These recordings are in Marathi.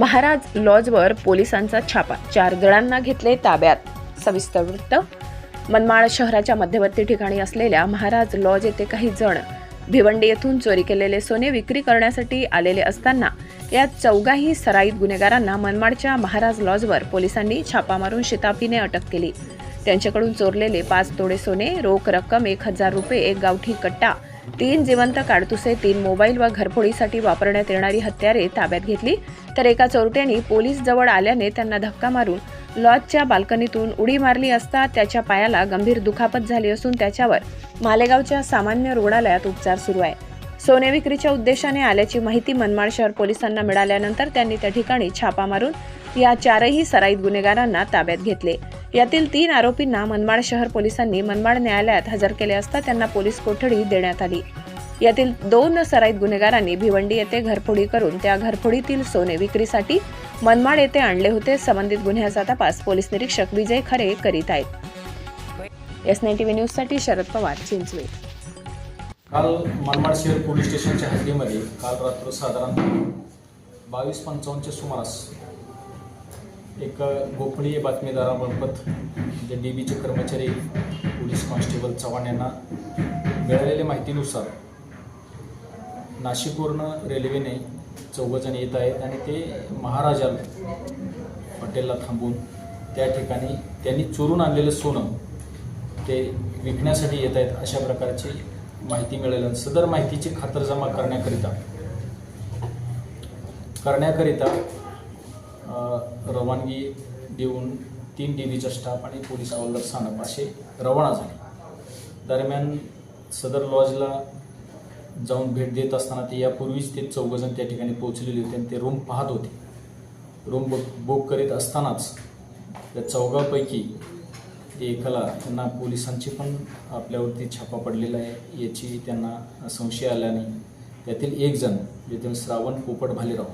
महाराज लॉजवर पोलिसांचा छापा. चार जणांना घेतले ताब्यात. सविस्तर वृत्त. मनमाड शहराच्या मध्यवर्ती ठिकाणी असलेल्या महाराज लॉज येथे काही जण भिवंडी येथून चोरी केलेले सोने विक्री करण्यासाठी आलेले असताना या चौघाही सराईत गुन्हेगारांना मनमाडच्या महाराज लॉजवर पोलिसांनी छापा मारून शिताफीने अटक केली. त्यांच्याकडून चोरलेले पाच तोडे सोने रोख रक्कम एक हजार रुपये एक गावठी कट्टा तीन जिवंत काडतुसे तीन मोबाईल व घरफोडीसाठी वापरण्यात येणारी हत्यारे ताब्यात घेतली. तर एका चोरट्याने पोलीस जवळ आल्याने त्यांना धक्का मारून लॉजच्या बाल्कनीतून उडी मारली असता त्याच्या पायाला गंभीर दुखापत झाली असून त्याच्यावर मालेगावच्या सामान्य रुग्णालयात उपचार सुरू आहे. सोने विक्रीच्या उद्देशाने आल्याची माहिती मनमाड शहर पोलिसांना मिळाल्यानंतर त्यांनी त्या ठिकाणी छापा मारून या चारही सराईत गुन्हेगारांना ताब्यात घेतले. यातील तीन आरोपींना मनमाड शहर पोलिसांनी मनमाड न्यायालयात हजर केले असता त्यांना पोलीस कोठडी देण्यात आली. यातील दोन सराईत गुन्हेगारांनी भिवंडी येथे घरफोडी करून त्या घरफोडीतील सोने विक्रीसाठी मनमाड येथे आणले होते. संबंधित गुन्ह्याचा तपास पोलीस निरीक्षक विजय खरे करीत आहेत. एस नाईन्टी व्ही न्यूजसाठी शरद पवार चिंचवे काल मनमाड शहर पोलीस स्टेशनच्या हद्दीमध्ये काल रात्र साधारण बावीस पंचावन्नच्या सुमारास एक गोपनीय बातमीदारामार्फत जे डी बीचे कर्मचारी पोलीस कॉन्स्टेबल चव्हाण यांना मिळालेल्या माहितीनुसार नाशिकवरनं रेल्वेने चौघजण येत आहेत आणि ते महाराजा हॉटेलला थांबून त्या ठिकाणी त्यांनी चोरून आणलेलं सोनं ते विकण्यासाठी येत आहेत अशा प्रकारची माहिती मिळाली सदर माहितीची खातरजमा करण्याकरिता करण्याकरिता रवानगी देऊन तीन डी बीचा स्टाफ आणि पोलीस हवालदार स्थानक असे रवाना झाले. दरम्यान सदर लॉजला जाऊन भेट देत असताना ते यापूर्वीच ते चौघजण त्या ठिकाणी पोहोचलेले होते आणि ते रूम पाहत होते. रूम बुक बुक करीत असतानाच त्या चौघापैकी एकाला त्यांना पोलिसांची पण आपल्यावरती छापा पडलेला आहे याची त्यांना संशय आल्याने त्यातील एकजण जे श्रावण पोपट भालेराव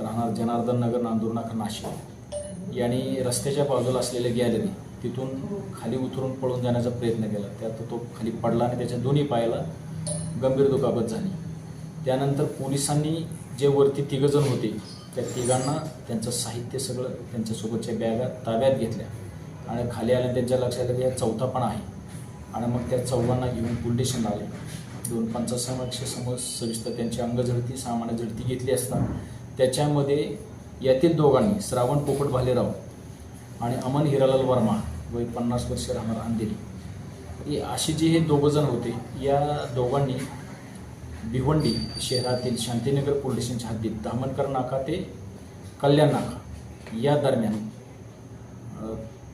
राहणार जनार्दन नगर नांदूर नाशिक. यांनी रस्त्याच्या बाजूला असलेल्या गॅलरी तिथून खाली उतरून पळून जाण्याचा प्रयत्न केला. त्यात तो खाली पडला आणि त्याच्या दोन्ही पायाला गंभीर दुखापत झाली. त्यानंतर पोलिसांनी जे वरती तिघजण होते त्या तिघांना त्यांचं साहित्य सगळं त्यांच्यासोबतच्या बॅगा ताब्यात घेतल्या. आणि खाली आल्या त्यांच्या लक्षात आलं की या चौथा पण आहे. आणि मग त्या चौघांना घेऊन पोलीस स्टेशनला आले. दोन पंचासमक्ष समोर सविस्तर त्यांची अंगझडती सामान्य झडती घेतली असता त्याच्यामध्ये यातील दोघांनी श्रावण पोपट भालेराव आणि अमन हिरालाल वर्मा वय पन्नास वर्ष राहणार अंधेरी. हे अशी जे हे दोघंजण होते या दोघांनी भिवंडी शहरातील शांतीनगर पोलीस स्टेशनच्या हद्दीत दामनकर नाका ते कल्याण नाका या दरम्यान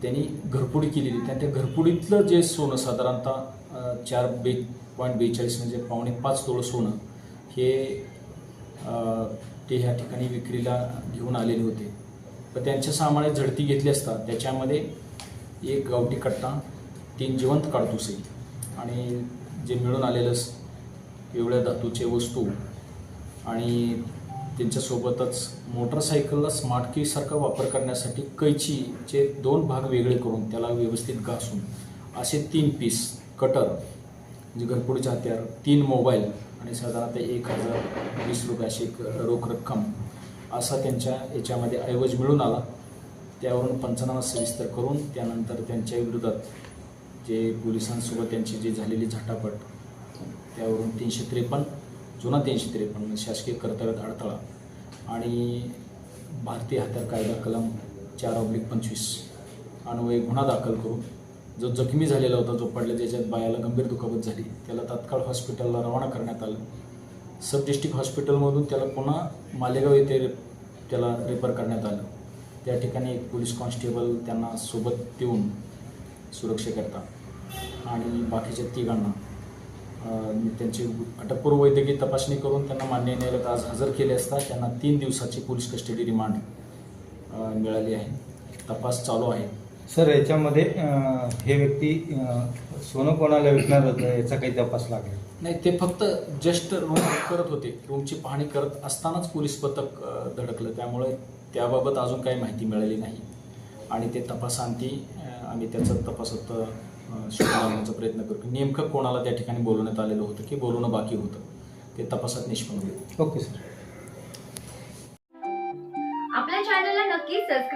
त्यांनी घरपुडी केलेली. त्या त्या घरपुडीतलं जे सोनं साधारणतः चार बे पॉईंट बेचाळीस म्हणजे पावणे पाच तोळं सोनं हे ते ह्या ठिकाणी विक्रीला घेऊन आलेले होते. व त्यांच्या सामान्य झडती घेतली असता त्याच्यामध्ये एक गावठी कट्टा तीन जिवंत काडतुसे आणि जे मिळून आलेलं स- पिवळ्या धातूचे वस्तू आणि त्यांच्यासोबतच मोटरसायकलला स्मार्ट कीसारखा वापर करण्यासाठी कैचीचे दोन भाग वेगळे करून त्याला व्यवस्थित घासून असे तीन पीस कटर म्हणजे घरपुडीचे हत्यार तीन मोबाईल आणि साधारणतः एक हजार वीस रुपये अशी एक रोख रक्कम असा त्यांच्या याच्यामध्ये ऐवज मिळून आला. त्यावरून पंचनामा सविस्तर करून त्यानंतर त्यांच्या विरोधात जे पोलिसांसोबत त्यांची जी झालेली झटापट त्यावरून तीनशे त्रेपन्न जुना तीनशे त्रेपन्न शासकीय कर्तव्यात अडथळा आणि भारतीय हत्यार कायदा कलम चार ऑब्लिक पंचवीस अन्वये गुन्हा दाखल करून जो जखमी झालेला होता जो पडला ज्याच्यात बायाला गंभीर दुखापत झाली. त्याला तात्काळ हॉस्पिटलला रवाना करण्यात आलं. सब डिस्ट्रिक्ट हॉस्पिटलमधून त्याला पुन्हा मालेगाव येथे त्याला रेफर करण्यात आलं. त्या ठिकाणी एक पोलीस कॉन्स्टेबल त्यांना सोबत देऊन सुरक्षेकरता आणि बाकीच्या तिघांना त्यांची अटकपूर्व वैद्यकीय तपासणी करून त्यांना मान्य न्यायालयात आज हजर केले असता त्यांना तीन दिवसाची पोलीस कस्टडी रिमांड मिळाली आहे. तपास चालू आहे. सर याच्यामध्ये हे व्यक्ती सोनं कोणाला विकणार होतं याचा काही तपास लागेल. नाही ते फक्त जस्ट रूम करत होते. रूमची पाहणी करत असतानाच पोलीस पथक धडकलं. त्यामुळे त्याबाबत अजून काही माहिती मिळाली नाही. आणि ते तपासांती आम्ही त्याचा तपासात अ, शोध लावण्याचा प्रयत्न करतो. नेमकं कोणाला त्या ठिकाणी बोलवण्यात आलेलं होतं की बोलवणं बाकी होतं ते तपासात निष्पन्न होईल. Okay sir.